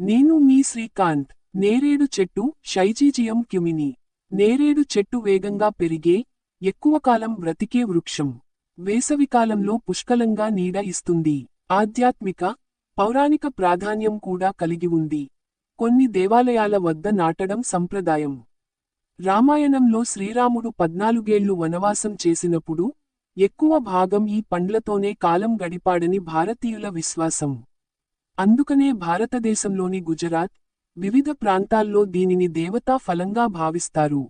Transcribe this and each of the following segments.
నేను మీ శ్రీకాంత్ నేరేడు చెట్టు షైజీజియం క్యుమిని. నేరేడు చెట్టు వేగంగా పెరిగే ఎక్కువ కాలం బ్రతికే వృక్షం. వేసవికాలంలో పుష్కలంగా నీడ ఇస్తుంది. ఆధ్యాత్మిక పౌరాణిక ప్రాధాన్యం కూడా కలిగి ఉంది. కొన్ని దేవాలయాల వద్ద నాటడం సంప్రదాయం. రామాయణంలో శ్రీరాముడు పద్నాలుగేళ్ళు వనవాసం చేసినప్పుడు ఎక్కువ భాగం ఈ పండ్లతోనే కాలం గడిపాడని భారతీయుల విశ్వాసం. అందుకనే భారతదేశంలోని గుజరాత్ వివిధ ప్రాంతాల్లో దీనిని దేవతా ఫలంగా భావిస్తారు.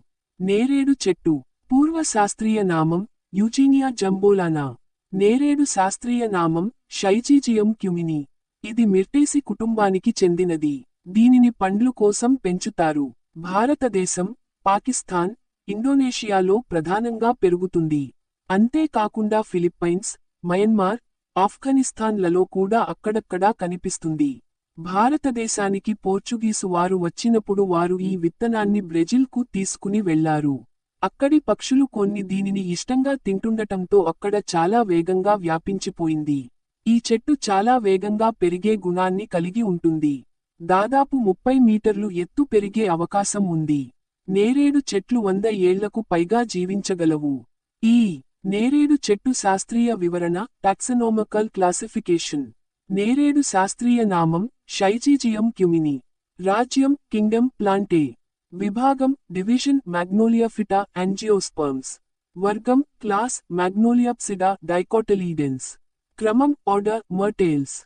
నేరేడు చెట్టు పూర్వ శాస్త్రీయ నామం యూజీనియా జంబోలానా. నేరేడు శాస్త్రీయ నామం షైచీజియం క్యుమిని. ఇది మిర్టేసి కుటుంబానికి చెందినది. దీనిని పండ్లు కోసం పెంచుతారు. భారతదేశం పాకిస్తాన్ ఇండోనేషియాలో ప్రధానంగా పెరుగుతుంది. అంతేకాకుండా ఫిలిప్పైన్స్ మయన్మార్ ఆఫ్ఘనిస్తాన్లలో కూడా అక్కడక్కడా కనిపిస్తుంది. భారతదేశానికి పోర్చుగీసు వారు వచ్చినప్పుడు వారు ఈ విత్తనాన్ని బ్రెజిల్కు తీసుకుని వెళ్ళారు. అక్కడి పక్షులు కొన్ని దీనిని ఇష్టంగా తింటుండటంతో అక్కడ చాలా వేగంగా వ్యాపించిపోయింది. ఈ చెట్టు చాలా వేగంగా పెరిగే గుణాన్ని కలిగి ఉంటుంది. దాదాపు ముప్పై మీటర్లు ఎత్తు పెరిగే అవకాశం ఉంది. నేరేడు చెట్లు వంద ఏళ్ళకు పైగా జీవించగలవు. ఈ నేరేడు చెట్టు శాస్త్రీయ వివరణ టాక్సనోమకల్ క్లాసిఫికేషన్. నేరేడు శాస్త్రీయ నామం షైజీజియం క్యుమిని. రాజ్యం కింగ్డమ్ ప్లాంటే. విభాగం డివిజన్ మ్యాగ్నోలియాఫిటా యాంజియోస్పర్మ్స్. వర్గం క్లాస్ మ్యాగ్నోలియాప్సిడా డైకోటలీడెన్స్. క్రమం ఆర్డర్ మర్టేల్స్.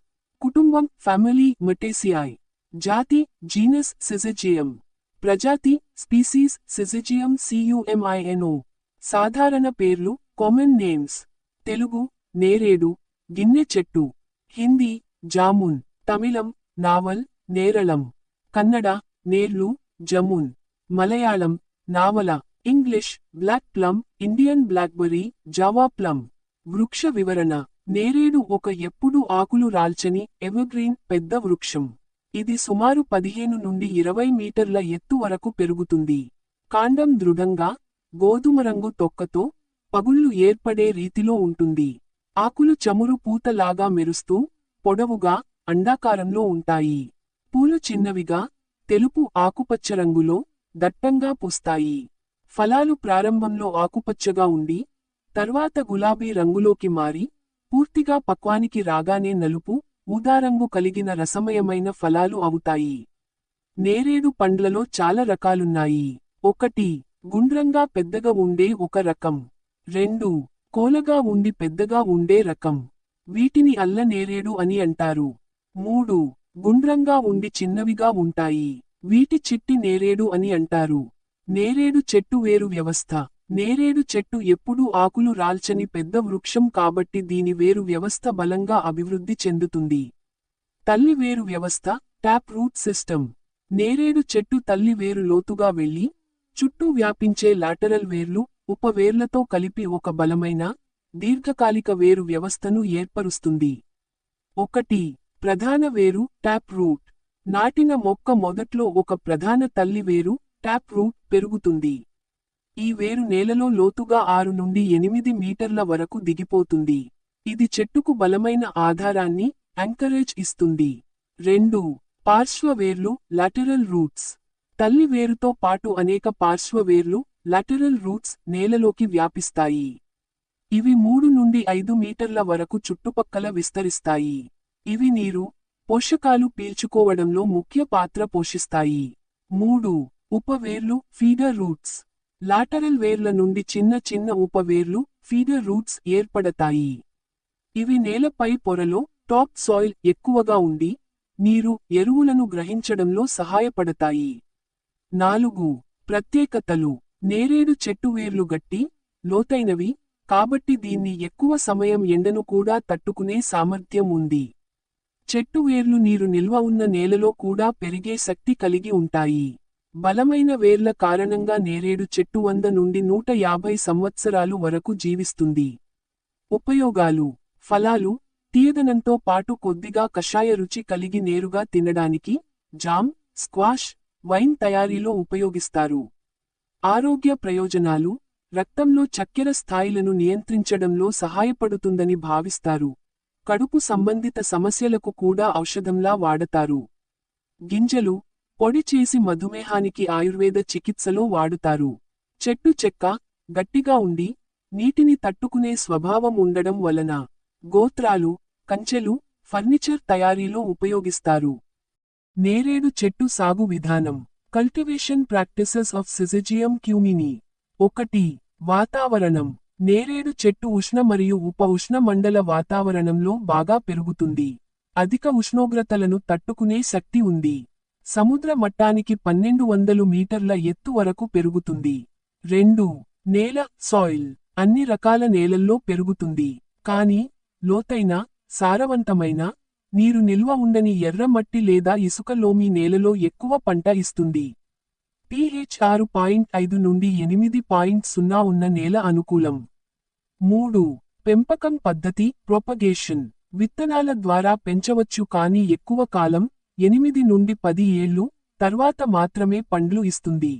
కుటుంబం ఫ్యామిలీ మటేసియాయ్ జాతి జీనస్ సిజిజియం. ప్రజాతి స్పీసీస్ సిజిజియం సియుఎంఐఎన్ఓ. సాధారణ పేర్లు కామన్ నేమ్స్ తెలుగు నేరేడు గిన్నె చెట్టు. హిందీ జామున్. తమిళం నావల్ నేరళం. కన్నడ నేర్లు jamun. Malayalam నావల. English black plum. Indian blackberry Java plum. వృక్ష వివరణ. నేరేడు ఒక ఎప్పుడు ఆకులు రాల్చని ఎవర్గ్రీన్ పెద్ద వృక్షం. ఇది సుమారు పదిహేను నుండి ఇరవై మీటర్ల ఎత్తు వరకు పెరుగుతుంది. కాండం దృఢంగా గోధుమ రంగు తొక్కతో పగుళ్ళు ఏర్పడే రీతిలో ఉంటుంది. ఆకులు చమురు పూతలాగా మెరుస్తూ పొడవుగా అండాకారంలో ఉంటాయి. పూలు చిన్నవిగా తెలుపు ఆకుపచ్చ రంగులో దట్టంగా పూస్తాయి. ఫలాలు ప్రారంభంలో ఆకుపచ్చగా ఉండి తర్వాత గులాబీ రంగులోకి మారి పూర్తిగా పక్వానికి రాగానే నలుపు ఊదారంగు కలిగిన రసమయమైన ఫలాలు అవుతాయి. నేరేడు పండ్లలో చాలా రకాలున్నాయి. ఒకటి గుండ్రంగా పెద్దగా ఉండే ఒక రకం. రెండు కోలగా ఉండి పెద్దగా ఉండే రకం. వీటిని అల్ల నేరేడు అని అంటారు. మూడు గుండ్రంగా ఉండి చిన్నవిగా ఉంటాయి. వీటి చిట్టి నేరేడు అని అంటారు. నేరేడు చెట్టు వేరు వ్యవస్థ. నేరేడు చెట్టు ఎప్పుడూ ఆకులు రాల్చని పెద్ద వృక్షం కాబట్టి దీని వేరు వ్యవస్థ బలంగా అభివృద్ధి చెందుతుంది. తల్లి వేరు వ్యవస్థ ట్యాప్ రూట్ సిస్టమ్. నేరేడు చెట్టు తల్లి వేరు లోతుగా వెళ్ళి చుట్టూ వ్యాపించే లాటరల్ వేర్లు ఉపవేర్లతో కలిపి ఒక బలమైన దీర్ఘకాలిక వేరు వ్యవస్థను ఏర్పరుస్తుంది. ఒకటి ప్రధాన వేరు ట్యాప్ రూట్. నాటిన మొక్క మొదట్లో ఒక ప్రధాన తల్లి వేరు ట్యాప్ రూట్ పెరుగుతుంది. ఈ వేరు నేలలో లోతుగా ఆరు నుండి ఎనిమిది మీటర్ల వరకు దిగిపోతుంది. ఇది చెట్టుకు బలమైన ఆధారాన్ని యాంకరేజ్ ఇస్తుంది. రెండు పార్శ్వవేర్లు లాటరల్ రూట్స్. తల్లి వేరుతో పాటు అనేక పార్శ్వవేర్లు లాటరల్ రూట్స్ నేలలోకి వ్యాపిస్తాయి. ఇవి మూడు నుండి ఐదు మీటర్ల వరకు చుట్టుపక్కల విస్తరిస్తాయి. ఇవి నీరు పోషకాలు పీల్చుకోవడంలో ముఖ్య పాత్ర పోషిస్తాయి. మూడు ఉపవేర్లు ఫీడర్ రూట్స్. లాటరల్ వేర్ల నుండి చిన్న చిన్న ఉపవేర్లు ఫీడర్ రూట్స్ ఏర్పడతాయి. ఇవి నేలపై పొరలో టాప్ సాయిల్ ఎక్కువగా ఉండి నీరు ఎరువులను గ్రహించడంలో సహాయపడతాయి. నాలుగు ప్రత్యేకతలు. నేరేడు చెట్టు వేర్లు గట్టి లోతైనవి కాబట్టి దీన్ని ఎక్కువ సమయం ఎండను కూడా తట్టుకునే సామర్థ్యం ఉంది. చెట్టు వేర్లు నీరు నిల్వ ఉన్న నేలలో కూడా పెరిగే శక్తి కలిగి ఉంటాయి. బలమైన వేర్ల కారణంగా నేరేడు చెట్టు వంద నుండి నూట యాభై సంవత్సరాలు వరకు జీవిస్తుంది. ఉపయోగాలు. ఫలాలు. తీయదనంతో పాటు కొద్దిగా కషాయ రుచి కలిగి నేరుగా తినడానికి జామ్ స్క్వాష్ వైన్ తయారీలో ఉపయోగిస్తారు. ఆరోగ్య ప్రయోజనాలు రక్తంలో చక్కెర స్థాయిలను నియంత్రించడంలో సహాయపడుతుందని భావిస్తారు. కడుపు సంబంధిత సమస్యలకు కూడా ఔషధంలా వాడతారు. గింజలు పొడి చేసి మధుమేహానికి ఆయుర్వేద చికిత్సలో వాడుతారు. చెట్టు చెక్క గట్టిగా ఉండి నీటిని తట్టుకునే స్వభావం ఉండడం వలన గోత్రాలు కంచెలు ఫర్నిచర్ తయారీలో ఉపయోగిస్తారు. నేరేడు చెట్టు సాగు విధానం. Cultivation practices of syzygium cumini ఒకటి వాతావరణం. నేరేడు చెట్టు ఉష్ణ మరియు ఉప ఉష్ణ మండల వాతావరణంలో బాగా పెరుగుతుంది. అధిక ఉష్ణోగ్రతలను తట్టుకునే శక్తి ఉంది. సముద్ర మట్టానికి పన్నెండు వందలు మీటర్ల ఎత్తు వరకు పెరుగుతుంది. రెండు నేల సాయిల్ అన్ని రకాల నేలల్లో పెరుగుతుంది. కానీ లోతైన సారవంతమైన నీరు నిల్వ ఉండని ఎర్రమట్టి లేదా ఇసుకలోమి నేలలో ఎక్కువ పంట ఇస్తుంది. పిహెచ్ ఆరు పాయింట్ ఐదు నుండి ఎనిమిది పాయింట్ సున్నా ఉన్న నేల అనుకూలం. మూడు. పెంపకం పద్ధతి ప్రొపగేషన్ విత్తనాల ద్వారా పెంచవచ్చు కానీ ఎక్కువ కాలం ఎనిమిది నుండి పది ఏళ్ళు తర్వాత మాత్రమే పండ్లు ఇస్తుంది.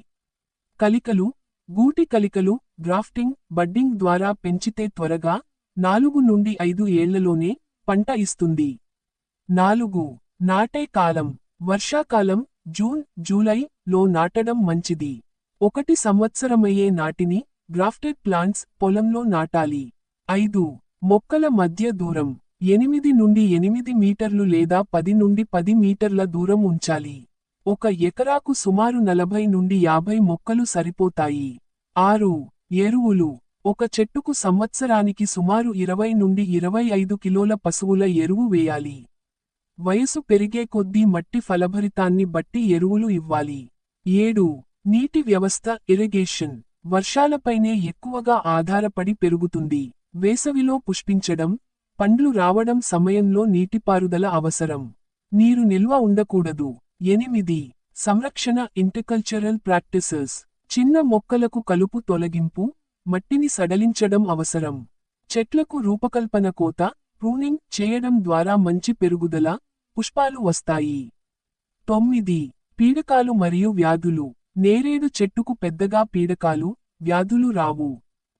కలికలు. గూటి కలికలు గ్రాఫ్టింగ్ బడ్డింగ్ ద్వారా పెంచితే త్వరగా నాలుగు నుండి ఐదు ఏళ్ళలోనే పంట ఇస్తుంది. నాలుగు. నాటే కాలం. వర్షాకాలం జూన్ జూలై లో నాటడం మంచిది. ఒకటి సంవత్సరమయ్యే నాటిని గ్రాఫ్టెడ్ ప్లాంట్స్ పొలంలో నాటాలి. ఐదు. మొక్కల మధ్య దూరం. ఎనిమిది నుండి ఎనిమిది మీటర్లు లేదా పది నుండి పది మీటర్ల దూరం ఉంచాలి. ఒక ఎకరాకు సుమారు నలభై నుండి యాభై మొక్కలు సరిపోతాయి. ఆరు. ఎరువులు. ఒక చెట్టుకు సంవత్సరానికి సుమారు ఇరవై నుండి ఇరవై ఐదు కిలోల పశువుల ఎరువు వేయాలి. వయసు పెరిగే కొద్దీ మట్టి ఫలభరితాన్ని బట్టి ఎరువులు ఇవ్వాలి. ఏడు. నీటి వ్యవస్థ ఇరిగేషన్ వర్షాలపైనే ఎక్కువగా ఆధారపడి పెరుగుతుంది. వేసవిలో పుష్పించడం పండ్లు రావడం సమయంలో నీటిపారుదల అవసరం. నీరు నిల్వ ఉండకూడదు. ఎనిమిది. సంరక్షణ ఇంటికల్చరల్ ప్రాక్టీసెస్ చిన్న మొక్కలకు కలుపు తొలగింపు మట్టిని సడలించడం అవసరం. చెట్లకు రూపకల్పన కోత ప్రూనింగ్ చేయడం ద్వారా మంచి పెరుగుదల పుష్పాలు వస్తాయి. తొమ్మిది. పీడకాలు మరియు వ్యాధులు. నేరేడు చెట్టుకు పెద్దగా పీడకాలు వ్యాధులు రావు.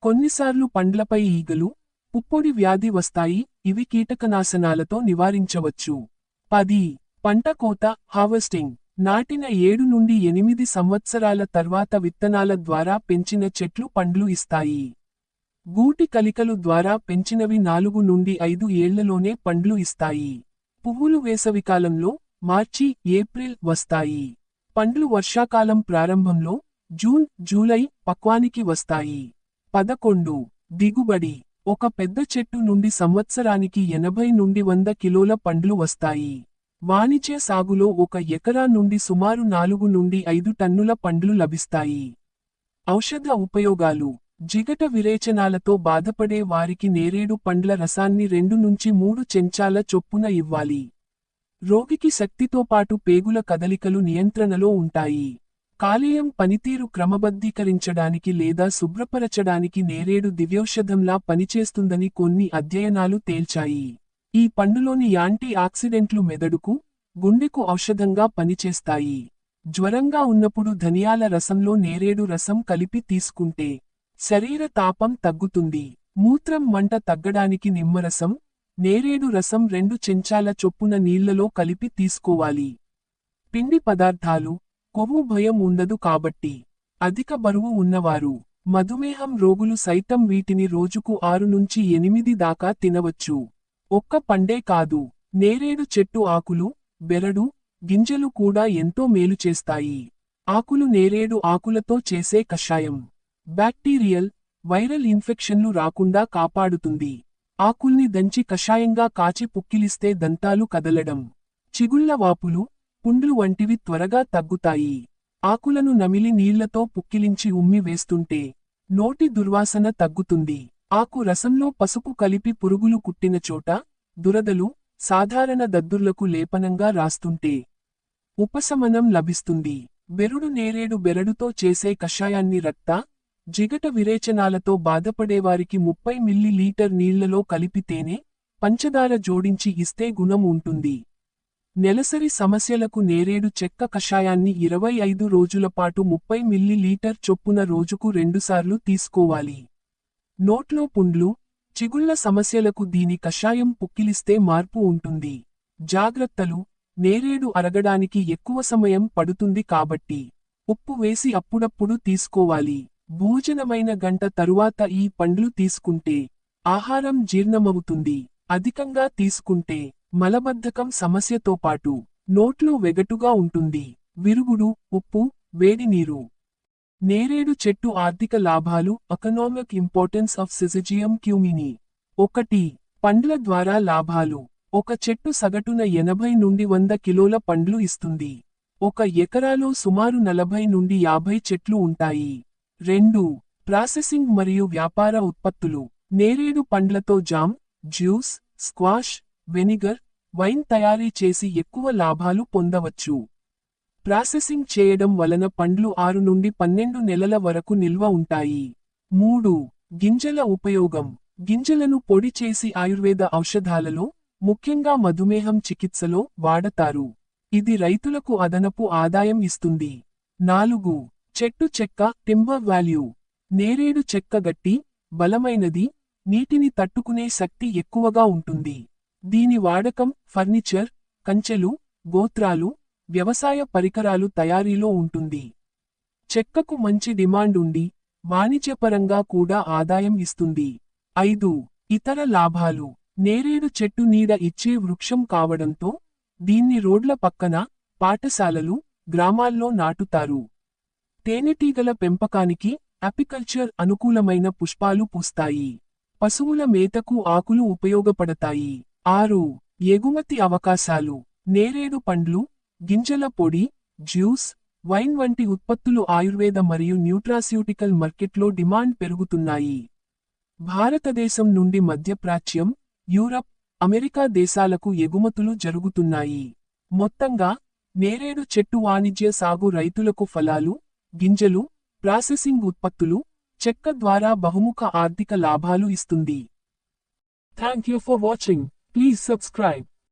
కొన్నిసార్లు పండ్లపై ఈగలు పుప్పొడి వ్యాధి వస్తాయి. ఇవి కీటకనాశనాలతో నివారించవచ్చు. పది. పంట కోత హార్వెస్టింగ్. నాటిన ఏడు నుండి ఎనిమిది సంవత్సరాల తర్వాత విత్తనాల ద్వారా పెంచిన చెట్లు పండ్లు ఇస్తాయి. గూటి కలికలు ద్వారా పెంచినవి నాలుగు నుండి ఐదు ఏళ్ళలోనే పండ్లు ఇస్తాయి. పువ్వులు వేసవికాలంలో మార్చి ఏప్రిల్ వస్తాయి. పండ్లు వర్షాకాలం ప్రారంభంలో జూన్ జూలై పక్వానికి వస్తాయి. పదకొండు. దిగుబడి. ఒక పెద్ద చెట్టు నుండి సంవత్సరానికి ఎనభై నుండి వంద కిలోల పండ్లు వస్తాయి. వాణిజ్య సాగులో ఒక ఎకరా నుండి సుమారు నాలుగు నుండి ఐదు టన్నుల పండ్లు లభిస్తాయి. ఔషధ ఉపయోగాలు. జిగట విరేచనాలతో బాధపడే వారికి నేరేడు పండ్ల రసాన్ని రెండు నుంచి మూడు చెంచాల చొప్పున ఇవ్వాలి. రోగికి శక్తితో పాటు పేగుల కదలికలు నియంత్రణలో ఉంటాయి. కాలేయం పనితీరు క్రమబద్ధీకరించడానికి లేదా శుభ్రపరచడానికి నేరేడు దివ్యౌషధంలా పనిచేస్తుందని కొన్ని అధ్యయనాలు తేల్చాయి. ఈ పండులోని యాంటీ ఆక్సిడెంట్లు మెదడుకు గుండెకు ఔషధంగా పనిచేస్తాయి. జ్వరంగా ఉన్నప్పుడు ధనియాల రసంలో నేరేడు రసం కలిపి తీసుకుంటే శరీర తాపం తగ్గుతుంది. మూత్రం మంట తగ్గడానికి నిమ్మరసం నేరేడు రసం రెండు చెంచాల చొప్పున నీళ్ళలో కలిపి తీసుకోవాలి. పిండి పదార్థాలు కొవ్వు భయం ఉండదు కాబట్టి. అధిక బరువు ఉన్నవారు మధుమేహం రోగులు సైతం వీటిని రోజుకు ఆరు నుంచి ఎనిమిది దాకా తినవచ్చు. ఒక్క పండే కాదు నేరేడు చెట్టు ఆకులు బెరడు గింజలు కూడా ఎంతో మేలు చేస్తాయి. ఆకులు నేరేడు ఆకులతో చేసే కషాయం. బ్యాక్టీరియల్ వైరల్ ఇన్ఫెక్షన్లు రాకుండా కాపాడుతుంది. ఆకుల్ని దంచి కషాయంగా కాచి పుక్కిలిస్తే దంతాలు కదలడం. చిగుళ్ళ వాపులు పుండ్లు వంటివి త్వరగా తగ్గుతాయి. ఆకులను నమిలి నీళ్ళతో పుక్కిలించి ఉమ్మి వేస్తుంటే నోటి దుర్వాసన తగ్గుతుంది. ఆకు రసంలో పసుపు కలిపి పురుగులు కుట్టిన చోట దురదలు సాధారణ దద్దుర్లకు లేపనంగా రాస్తుంటే ఉపశమనం లభిస్తుంది. బెరుడు నేరేడు బెరడుతో చేసే కషాయాన్ని రక్త జిగట విరేచనాలతో బాధపడేవారికి ముప్పై మిల్లీ లీటర్ నీళ్ళలో కలిపితేనే పంచదార జోడించి ఇస్తే గుణం ఉంటుంది. నెలసరి సమస్యలకు నేరేడు చెక్క కషాయాన్ని ఇరవై ఐదు రోజుల పాటు ముప్పై మిల్లీ లీటర్ చొప్పున రోజుకు రెండుసార్లు తీసుకోవాలి. నోట్లో పుండ్లు చిగుళ్ళ సమస్యలకు దీని కషాయం పుక్కిలిస్తే మార్పు ఉంటుంది. జాగ్రత్తలు నేరేడు అరగడానికి ఎక్కువ సమయం పడుతుంది కాబట్టి ఉప్పు వేసి అప్పుడప్పుడు తీసుకోవాలి. భోజనమైన గంట తరువాత ఈ పండ్లు తీసుకుంటే ఆహారం జీర్ణమవుతుంది. అధికంగా తీసుకుంటే మలబద్ధకం సమస్యతో పాటు నోట్లో వెగటుగా ఉంటుంది. విరుగుడు ఉప్పు వేడి నీరు. నేరేడు చెట్టు ఆర్థిక లాభాలు economic importance of syzygium cumini ఒకటి పండ్ల ద్వారా లాభాలు. ఒక చెట్టు సగటున ఎనభై నుండి వంద కిలోల పండ్లు ఇస్తుంది. ఒక ఎకరాలో సుమారు నలభై నుండి యాభై చెట్లు ఉంటాయి. రెండు ప్రాసెసింగ్ మరియు వ్యాపార ఉత్పత్తులు. నేరేడు పండ్లతో jam juice squash vinegar wine తయారీ చేసి ఎక్కువ లాభాలు పొందవచ్చు. ప్రాసెసింగ్ చేయడం వలన పండ్లు ఆరు నుండి పన్నెండు నెలల వరకు నిల్వ ఉంటాయి. మూడు గింజల ఉపయోగం. గింజలను పొడి చేసి ఆయుర్వేద ఔషధాలలో ముఖ్యంగా మధుమేహం చికిత్సలో వాడతారు. ఇది రైతులకు అదనపు ఆదాయం ఇస్తుంది. నాలుగు చెట్టు చెక్క టింబర్ వాల్యూ నేరేడు చెక్క గట్టి బలమైనది నీటిని తట్టుకునే శక్తి ఎక్కువగా ఉంటుంది. దీని వాడకం ఫర్నిచర్ కంచెలు గోత్రాలు వ్యవసాయ పరికరాలు తయారీలో ఉంటుంది. చెక్కకు మంచి డిమాండ్ ఉండి వాణిజ్యపరంగా కూడా ఆదాయం ఇస్తుంది. ఐదు ఇతర లాభాలు. నేరేడు చెట్టు నీడ ఇచ్చే వృక్షం కావడంతో దీన్ని రోడ్ల పక్కన పాఠశాలలు గ్రామాల్లో నాటుతారు. తేనెటీగల పెంపకానికి అపికల్చర్ అనుకూలమైన పుష్పాలు పూస్తాయి. పశువుల మేతకు ఆకులు ఉపయోగపడతాయి. ఆరు ఎగుమతి అవకాశాలు. నేరేడు పండ్లు గింజల పొడి జ్యూస్ వైన్ వంటి ఉత్పత్తులు ఆయుర్వేద మరియు న్యూట్రాస్యూటికల్ మార్కెట్లో డిమాండ్ పెరుగుతున్నాయి. భారతదేశం నుండి మధ్యప్రాచ్యం యూరప్ అమెరికా దేశాలకు ఎగుమతులు జరుగుతున్నాయి. మొత్తంగా నేరేడు చెట్టు వాణిజ్య సాగు రైతులకు ఫలాలు గింజలు ప్రాసెసింగ్ ఉత్పత్తులు చెక్క ద్వారా బహుముఖ ఆర్థిక లాభాలు ఇస్తుంది. Thank you for watching please subscribe